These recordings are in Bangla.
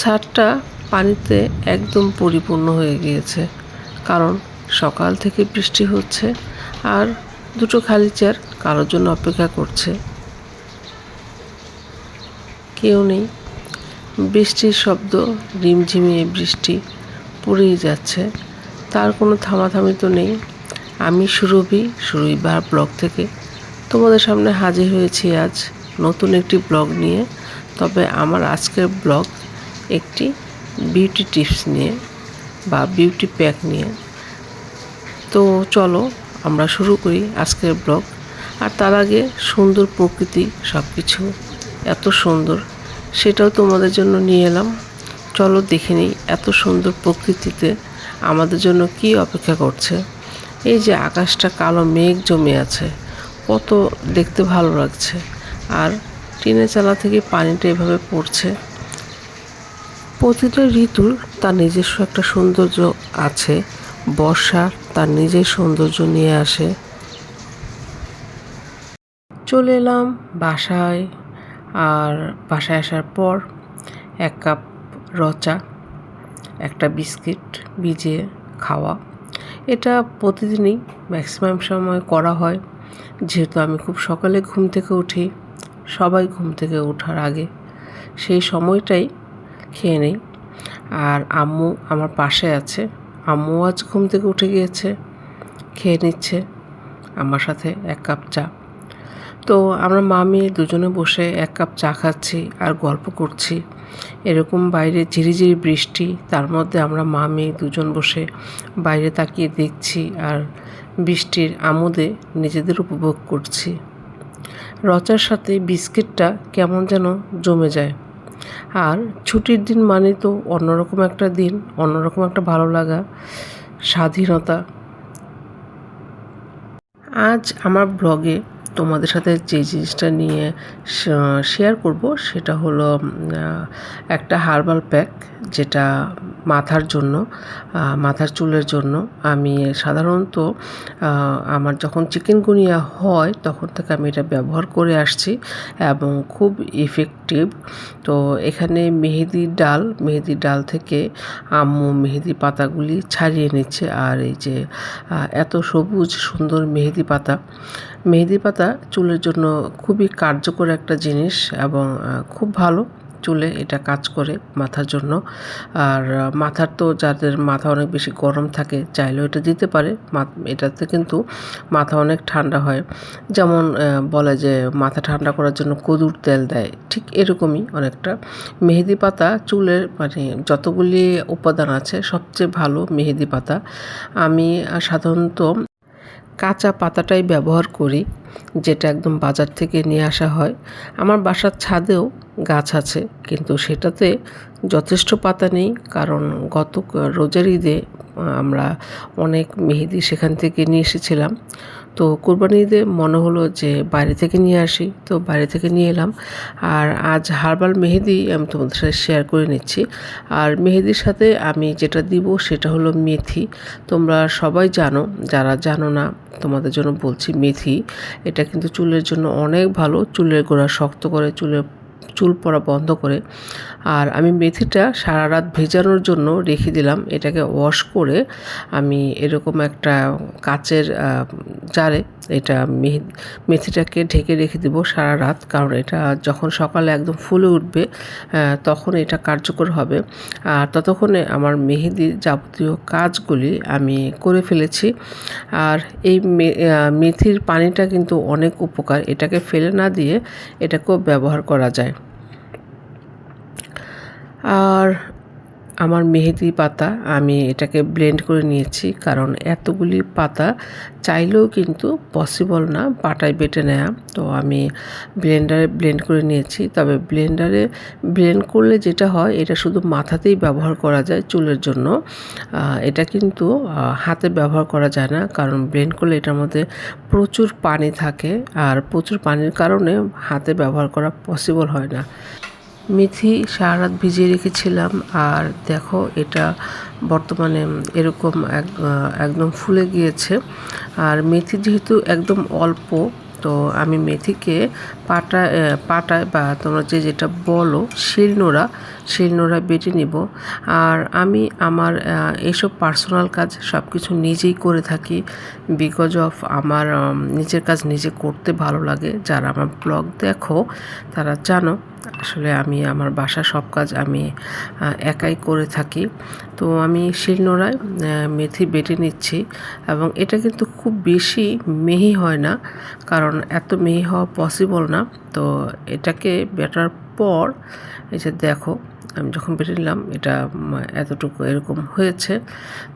ছাদটা পানিতে একদম পরিপূর্ণ হয়ে গিয়েছে, কারণ সকাল থেকে বৃষ্টি হচ্ছে আর দুটো খালি চেয়ার কারোর জন্য অপেক্ষা করছে। কেউ নেই। বৃষ্টির শব্দ রিমঝিমিয়ে বৃষ্টি পড়েই যাচ্ছে। তার কোনো থামাথামি তো নেই। আমি সুরভি সুরভি বার ব্লগ থেকে তোমাদের সামনে হাজির হয়েছি আজ নতুন একটি ব্লগ নিয়ে। তবে আমার আজকের ব্লগ একটি বিউটি টিপস নিয়ে বা বিউটি প্যাক নিয়ে। তো চলো আমরা শুরু করি আজকের ব্লগ। আর তার আগে সুন্দর প্রকৃতি সব কিছু এত সুন্দর, সেটাও তোমাদের জন্য নিয়ে এলাম। চলো দেখে নিই এত সুন্দর প্রকৃতিতে আমাদের জন্য কি অপেক্ষা করছে। এই যে আকাশটা কালো মেঘ জমে আছে, কত দেখতে ভালো লাগছে। আর টিনের চালা থেকে পানিটা এভাবে পড়ছে। প্রতিটা ঋতুর তার নিজস্ব একটা সৌন্দর্য আছে। বর্ষা তার নিজের সৌন্দর্য নিয়ে আসে। চলে এলাম বাসায় আর বাসায় আসার পর এক কাপ রচা, একটা বিস্কিট ভিজিয়ে খাওয়া। এটা প্রতিদিনই ম্যাক্সিমাম সময় করা হয়। যেহেতু আমি খুব সকালে ঘুম থেকে উঠি, সবাই ঘুম থেকে ওঠার আগে। সেই সময়টাই খেয়ে নেই। আর আম্মু আমার পাশে আছে। আম্মু আজ ঘুম থেকে উঠে গিয়েছে, খেয়ে নিচ্ছে। আমার সাথে এক কাপ চা। তো আমরা মামি দুজনে বসে এক কাপ চা খাচ্ছি আর গল্প করছি। এরকম বাইরে ঝিরিঝিরি বৃষ্টি, তার মধ্যে আমরা মা মেয়ে দুজন বসে বাইরে তাকিয়ে দেখছি আর বৃষ্টির আমোদে নিজেদের উপভোগ করছি। রচার সাথে বিস্কিটটা কেমন যেন জমে যায়। আর ছুটির দিন মানে তো অন্যরকম একটা দিন, অন্যরকম একটা ভালো লাগা, স্বাধীনতা। আজ আমার ব্লগে তোমাদের সাথে যে জিনিসটা নিয়ে শেয়ার করব সেটা হলো একটা হার্বাল প্যাক যেটা মাথার জন্য মাথার চুলের জন্য, আমি সাধারণত আমার যখন চিকেনগুনিয়া হয় তখন থেকে আমি এটা ব্যবহার করে আসছি এবং খুব ইফেক্টিভ তো এখানে মেহেদির ডাল মেহেদির ডাল থেকে আম্মু মেহেদি পাতাগুলি ছাড়িয়ে নিচ্ছে আর এই যে এত সবুজ সুন্দর মেহেদি পাতা। মেহেদি পাতা চুলের জন্য খুবই কার্যকর একটা জিনিস এবং খুব ভালো। চুলে এটা কাজ করে মাথার জন্য। আর মাথার তো যাদের মাথা অনেক বেশি গরম থাকে চাইলেও এটা দিতে পারে। এটাতে কিন্তু মাথা অনেক ঠান্ডা হয়। যেমন বলে যে মাথা ঠান্ডা করার জন্য কদুর তেল দেয়। ঠিক এরকমই অনেকটা। মেহেদি পাতা চুলের মানে যতগুলি উপাদান আছে সবচেয়ে ভালো মেহেদি পাতা। আমি সাধারণত কাঁচা পাতাটাই ব্যবহার করি। যেটা একদম বাজার থেকে নিয়ে আসা হয়। আমার বাসার ছাদেও গাছ আছে, কিন্তু সেটাতে যথেষ্ট পাতা নেই, কারণ গত রোজার ঈদে আমরা অনেক মেহেদি সেখান থেকে নিয়ে এসেছিলাম। তো কোরবানি ঈদে মনে হলো যে বাইরে থেকে নিয়ে আসি, তো বাইরে থেকে নিয়ে এলাম। আর আজ হার্বাল মেহেদি আমি তোমাদের সাথে শেয়ার করে নিচ্ছি। আর মেহেদির সাথে আমি যেটা দিব সেটা হলো মেথি। তোমরা সবাই জানো, যারা জানো না, তোমাদের জন্য বলছি মেথি। এটা কিন্তু চুলের জন্য অনেক ভালো। চুলের গোড়া শক্ত করে, চুলের চুল পড়া বন্ধ করে। আর আমি মেথিটা সারা রাত ভেজানোর জন্য রেখে দিলাম। এটাকে ওয়াশ করে আমি এরকম একটা কাচের জারে এটা মেথিটাকে ঢেকে রেখে দেব সারা রাত, কারণ এটা যখন সকালে একদম ফুলে উঠবে তখন এটা কার্যকর হবে। আর ততক্ষণে আমার মেহেদির যাবতীয় কাজগুলি আমি করে ফেলেছি। আর এই মেথির পানিটা কিন্তু অনেক উপকার। এটাকে ফেলে না দিয়ে এটাকেও ব্যবহার করা যায়। আর আমার মেহেদি পাতা আমি এটাকে ব্লেন্ড করে নিয়েছি, কারণ এতগুলি পাতা চাইলেও কিন্তু পসিবল না পাটায় বেটে নেওয়া তো আমি ব্লেন্ডারে ব্লেন্ড করে নিয়েছি। তবে ব্লেন্ডারে ব্লেন্ড করলে যেটা হয়, এটা শুধু মাথাতেই ব্যবহার করা যায় চুলের জন্য। এটা কিন্তু হাতে ব্যবহার করা যায় না, কারণ ব্লেন্ড করলে এটার মধ্যে প্রচুর পানি থাকে। আর প্রচুর পানির কারণে হাতে ব্যবহার করা পসিবল হয় না। মেথি সারা রাত ভিজিয়ে রেখেছিলাম আর দেখো এটা বর্তমানে এরকম এক একদম ফুলে গিয়েছে। আর মেথি যেহেতু একদম অল্প, তো আমি মেথিকে পাটা পাটায় বা তোমরা যে যেটা বলো শিলনোড়া শিলনোড়া বেটে নিব। আর আমি আমার আহ, এইসব পার্সোনাল কাজ সব কিছু নিজেই করে থাকি বিকজ অফ আমার নিজের কাজ নিজে করতে ভালো লাগে। যারা আমার ব্লগ দেখো তারা জানো আসলে আমি আমার বাসা সব কাজ আমি একাই করে থাকি। তো আমি শিলনোড়ায় মেথি বেটে নিচ্ছি এবং এটা কিন্তু খুব বেশি মেহি হয় না কারণ এত মিহি হওয়া পসিবল না। তো এটাকে বেটার পর, এই যে দেখো, আমি যখন বেটে নিলাম এটা এতটুকু এরকম হয়েছে।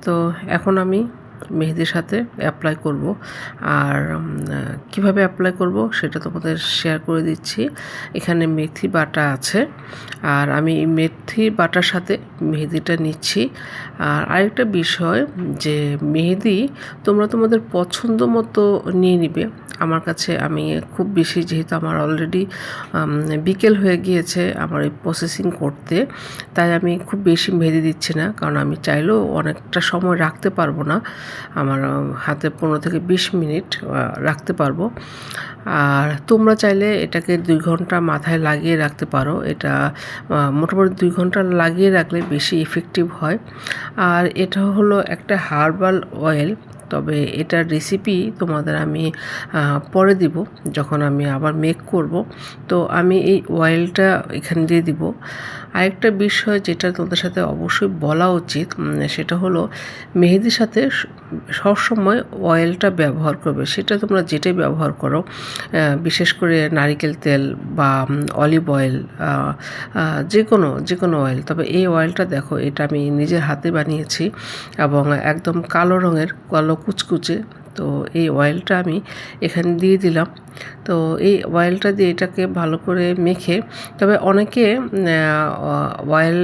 তো এখন আমি মেহেদির সাথে অ্যাপ্লাই করব। আর কীভাবে অ্যাপ্লাই করব সেটা তোমাদের শেয়ার করে দিচ্ছি। এখানে মেথি বাটা আছে। আর আমি মেথি বাটার সাথে মেহেদিটা নিচ্ছি। আর আরেকটা বিষয় যে মেহেদি তোমরা তোমাদের পছন্দ মতো নিয়ে নিবে। আমার কাছে আমি খুব বেশি যেহেতু আমার অলরেডি বিকেল হয়ে গিয়েছে আমার এই প্রসেসিং করতে। তাই আমি খুব বেশি মেহেদি দিচ্ছি না। কারণ আমি চাইলেও অনেকটা সময় রাখতে পারব না। আমার হাতে পনেরো থেকে বিশ মিনিট রাখতে পারব। আর তোমরা চাইলে এটাকে দুই ঘণ্টা মাথায় লাগিয়ে রাখতে পারো। এটা মোটামুটি দুই ঘণ্টা লাগিয়ে রাখলে বেশি ইফেক্টিভ হয়। আর এটা হলো একটা হার্বাল অয়েল তবে এটার রেসিপি তোমাদের আমি পরে দিব যখন আমি আবার মেক করব। তো আমি এই অয়েলটা এখানে দিয়ে দিব। আরেকটা বিষয় যেটা তোমাদের সাথে অবশ্যই বলা উচিত সেটা হলো মেহেদির সাথে সবসময় অয়েলটা ব্যবহার করবে। সেটা তোমরা যেটাই ব্যবহার করো বিশেষ করে নারিকেল তেল বা অলিভ অয়েল যে কোনো যে কোনো অয়েল তবে এই অয়েলটা দেখো, এটা আমি নিজের হাতে বানিয়েছি এবং একদম কালো রঙের, কালো কুচকুচে তো এই অয়েলটা আমি এখানে দিয়ে দিলাম। তো এই অয়েলটা দিয়ে এটাকে ভালো করে মেখে, তবে অনেকে অয়েল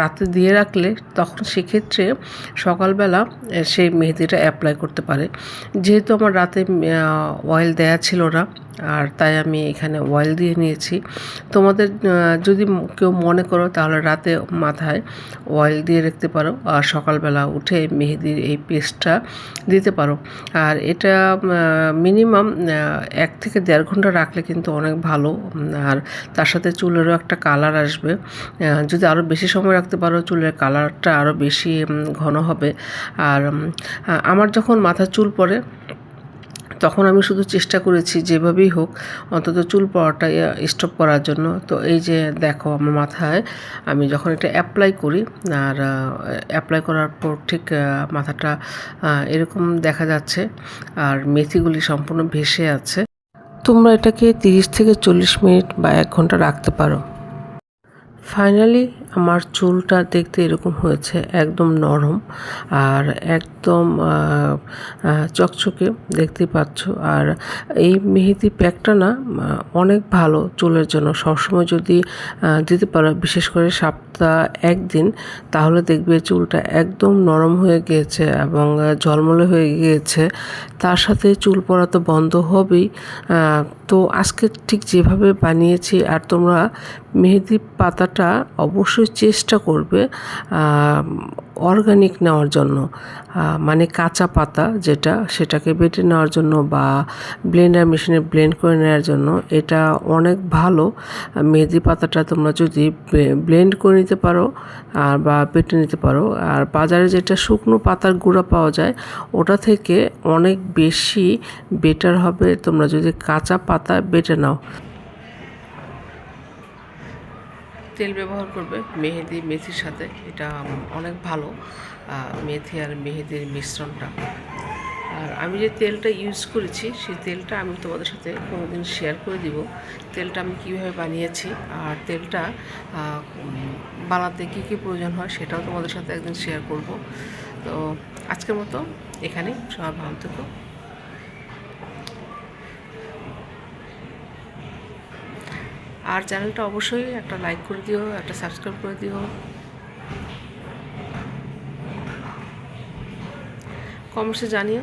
রাতে দিয়ে রাখলে তখন সেক্ষেত্রে সকালবেলা সেই মেহেদিটা অ্যাপ্লাই করতে পারে। যেহেতু আমার রাতে অয়েল দেয়া ছিল না আর তাই আমি এখানে অয়েল দিয়ে নিয়েছি। তোমাদের যদি কেউ মনে করো তাহলে রাতে মাথায় অয়েল দিয়ে রাখতে পারো আর সকালবেলা উঠে মেহেদির এই পেস্টটা দিতে পারো। আর এটা মিনিমাম এক থেকে দেড় ঘণ্টা রাখলে কিন্তু অনেক ভালো। আর তার সাথে চুলেরও একটা কালার আসবে। যদি আরও বেশি সময় রাখতে পারো, চুলের কালারটা আরও বেশি ঘন হবে। আর আমার যখন মাথা চুল পড়ে তখন আমি শুধু চেষ্টা করেছি যেভাবেই হোক, অন্তত চুল পড়াটা স্টপ করার জন্য। তো এই যে দেখো আমার মাথায়, আমি যখন এটা অ্যাপ্লাই করি, আর অ্যাপ্লাই করার পর ঠিক মাথাটা এরকম দেখা যাচ্ছে, আর মেথিগুলি সম্পূর্ণ ভেসে আছে। তোমরা এটাকে তিরিশ থেকে চল্লিশ মিনিট বা এক ঘণ্টা রাখতে পারো। ফাইনালি আমার চুলটা দেখতে এরকম হয়েছে, একদম নরম আর একদম চকচকে দেখতেই পাচ্ছ। আর এই মেহেদি প্যাকটা না অনেক ভালো চুলের জন্য। সবসময় যদি দিতে পারো, বিশেষ করে সপ্তাহ একদিন, তাহলে দেখবে চুলটা একদম নরম হয়ে গিয়েছে এবং ঝলমলে হয়ে গিয়েছে। তার সাথে চুল পড়া তো বন্ধ হবেই। তো আজকে ঠিক যেভাবে বানিয়েছি, আর তোমরা মেহেদি পাতাটা অবশ্যই চেষ্টা করবে অর্গানিক নেওয়ার জন্য। মানে কাঁচা পাতা যেটা, সেটাকে বেটে নেওয়ার জন্য বা ব্লেন্ডার মেশিনে ব্লেন্ড করে নেওয়ার জন্য, এটা অনেক ভালো। মেহেদি পাতাটা তোমরা যদি ব্লেন্ড করে নিতে পারো আর বা বেটে নিতে পারো, আর বাজারে যেটা শুকনো পাতার গুঁড়া পাওয়া যায়, ওটা থেকে অনেক বেশি বেটার হবে তোমরা যদি কাঁচা পাতা বেটে নাও। তেল ব্যবহার করবে, মেহেদি, মেথির সাথে। এটা অনেক ভালো মেথি আর মেহেদির মিশ্রণটা। আর আমি যে তেলটা ইউজ করেছি, সেই তেলটা আমি তোমাদের সাথে কোনো দিন শেয়ার করে দিব। তেলটা আমি কীভাবে বানিয়েছি আর তেলটা বানাতে কী কী প্রয়োজন হয় সেটাও তোমাদের সাথে একদিন শেয়ার করব। তো আজকের মতো এখানেই, সবাই ভালো থেকো। আর চ্যানেলটা অবশ্যই একটা লাইক করে দিও একটা সাবস্ক্রাইব করে দিও। কমেন্টসে জানিও।